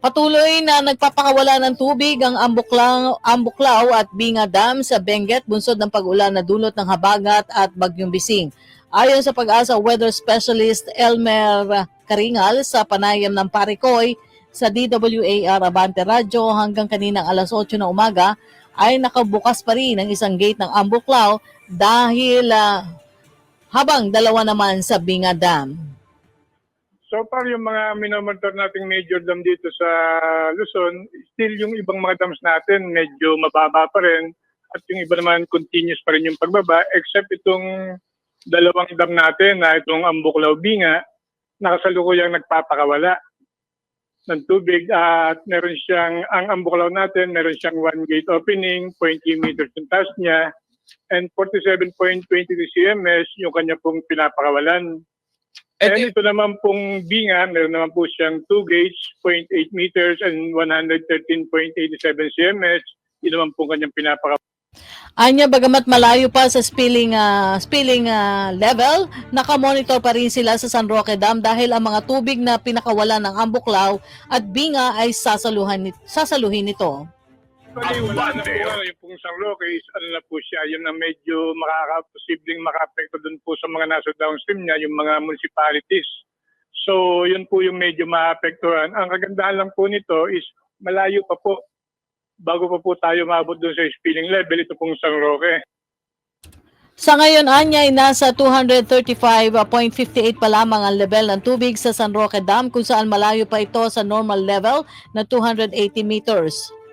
Patuloy na nagpapakawala ng tubig ang Ambuklaw, Ambuklaw at Binga Dam sa Benguet bunsod ng pag-ulan na dulot ng habagat at bagyong bising. Ayon sa pag-asa weather specialist Elmer Karingal sa panayam ng Parikoy sa DWAR Abante Radyo hanggang kaninang alas 8 ng umaga ay nakabukas pa rin ang isang gate ng Ambuklaw dahil ah, habang dalawa naman sa Binga Dam. So far, yung mga minomonitor nating major dam dito sa Luzon, still yung ibang mga dams natin medyo mababa pa rin at yung iba naman continuous pa rin yung pagbaba except itong dalawang dam natin na itong Ambuklaw Binga nakasalukuyang nagpapakawala ng tubig at meron siyang, ang Ambuklaw natin, meron siyang one gate opening, 20 meters yung taas niya, and 47.23 cms yung kanya pong pinapakawalan. Et- And ito naman pong binga, meron naman po siyang 2 gauge, 0.8 meters and 113.87 cms. Yun naman po kanyang pinapaka Anya bagamat malayo pa sa spilling ah, spilling ah, level, nakamonitor pa rin sila sa San Roque Dam dahil ang mga tubig na pinakawalan ng Ambuklaw at Binga ay sasaluhan sasaluhin nito. Actually, wala na po ano, yung pong San Roque is ano na po siya, yun na medyo makakaposibleng makapekto dun po sa mga nasa downstream niya, yung mga municipalities. So, yun po yung medyo maapektuhan. Ang kagandahan lang po nito is malayo pa po bago pa po tayo maabot dun sa spilling level, ito pong San Roque. Sa ngayon, Anya ay nasa 235.58 pa lamang ang level ng tubig sa San Roque Dam kung saan malayo pa ito sa normal level na 280 meters.